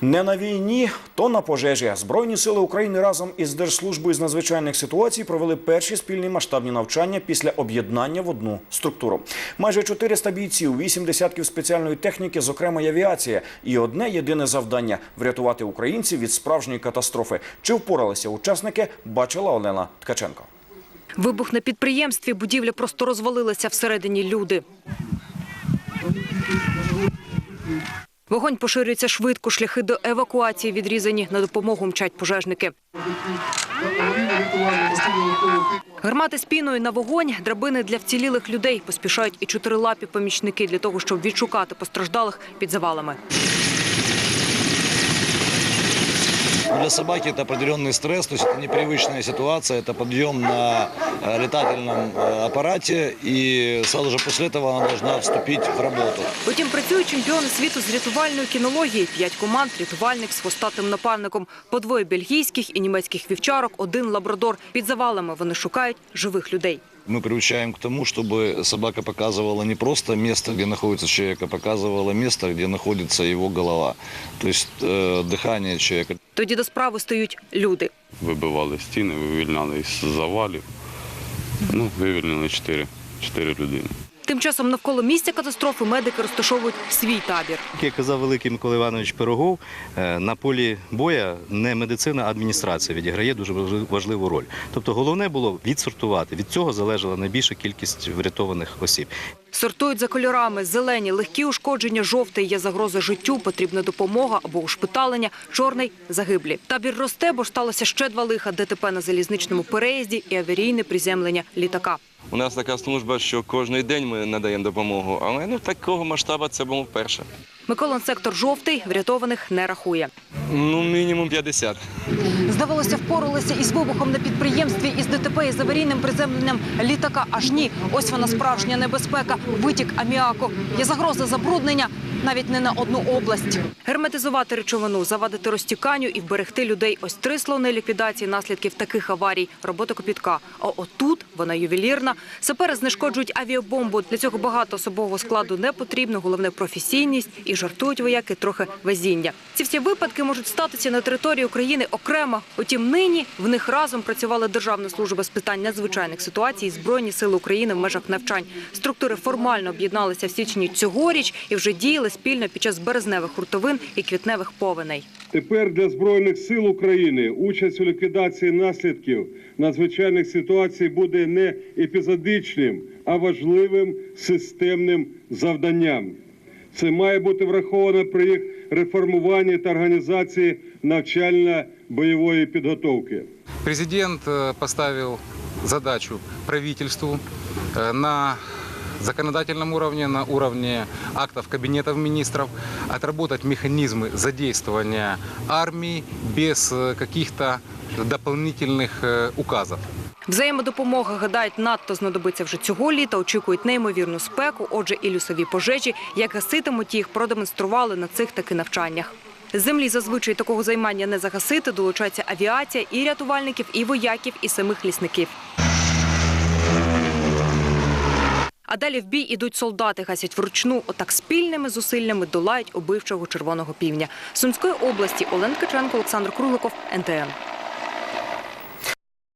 Не на війні, то на пожежі. Збройні сили України разом із Держслужбою з надзвичайних ситуацій провели перші спільні масштабні навчання після об'єднання в одну структуру. Майже 400 бійців, 8 десятків спеціальної техніки, зокрема й авіація, і одне єдине завдання врятувати українців від справжньої катастрофи. Чи впоралися учасники? Бачила Олена Ткаченко. Вибух на підприємстві, будівля просто розвалилася всередині люди. Вогонь поширюється швидко, шляхи до евакуації відрізані, на допомогу мчать пожежники. Гармати з на вогонь, драбини для вцілілих людей. Поспішають і чотирилапі помічники для того, щоб відшукати постраждалих під завалами. Для собаки это определенный стресс, то есть это непривычная ситуация, это подъем на э, летательном э, аппарате, и сразу же после этого она должна вступить в работу. Утім, працюють чемпіони світу з рятувальної кінології. П'ять команд, рятувальник з хвостатим напарником. По двоє бельгійських і німецьких вівчарок, один лабрадор. Під завалами вони шукають живих людей. Мы приучаем к тому, чтобы собака показывала не просто место, где находится человек, а показывала место, где находится его голова, то есть э, дыхание человека. Тоді до справи стають люди. вибивали стіни, вивільняли із завалів. Ну, вивільнили чотири, чотири людини. Тим часом навколо місця катастрофи медики розташовують свій табір. Як казав великий Микола Іванович Пирогов, е, на полі боя не медицина, а адміністрація відіграє дуже важли- важливу роль. Тобто головне було відсортувати. Від цього залежала найбільша кількість врятованих осіб. Сортують за кольорами: зелені, легкі ушкодження, жовтий є загроза життю, потрібна допомога або ушпиталення, чорний загиблі. Табір росте, бо сталося ще два лиха ДТП на залізничному переїзді і аварійне приземлення літака. У нас така служба, що кожен день ми надаємо допомогу, але ну такого масштабу це було вперше. Миколин сектор жовтий врятованих не рахує. Ну, мінімум 50. Здавалося, впоралися із вибухом на підприємстві, із ДТП, із аварійним приземленням літака. Аж ні, ось вона справжня небезпека. Витік аміаку. Є загроза забруднення навіть не на одну область. Герметизувати речовину, завадити розтіканню і вберегти людей. Ось три слони ліквідації наслідків таких аварій. Робота копітка. А отут вона ювелірна. Сапери знешкоджують авіабомбу. Для цього багато особового складу не потрібно. Головне професійність і жартують вояки трохи везіння. Ці всі випадки можуть статися на території України окремо. Утім, нині в них разом працювала Державна служба з питань надзвичайних ситуацій і Збройні сили України в межах навчань. Структури формально об'єдналися в січні цьогоріч і вже діяли спільно під час березневих хуртовин і квітневих повеней. Тепер для Збройних сил України участь у ліквідації наслідків надзвичайних ситуацій буде не епізодичним, а важливим системним завданням. Це має бути враховано при їх реформуванні та організації навчально-бойової підготовки. Президент э, поставил задачу правительству э, на законодательном уровне, на уровне актов кабинетов министров, отработать механизмы задействования армии без э, каких-то дополнительных э, указов. Взаємодопомога, гадають, надто знадобиться вже цього літа. Очікують неймовірну спеку. Отже, і лісові пожежі, як гаситимуть їх, продемонстрували на цих таки навчаннях. Землі зазвичай такого займання не загасити. Долучається авіація і рятувальників, і вояків, і самих лісників. А далі в бій ідуть солдати, гасять вручну. Отак спільними зусиллями долають убивчого червоного півня. Сумської області Олен Ткаченко, Олександр Кругликов, НТН.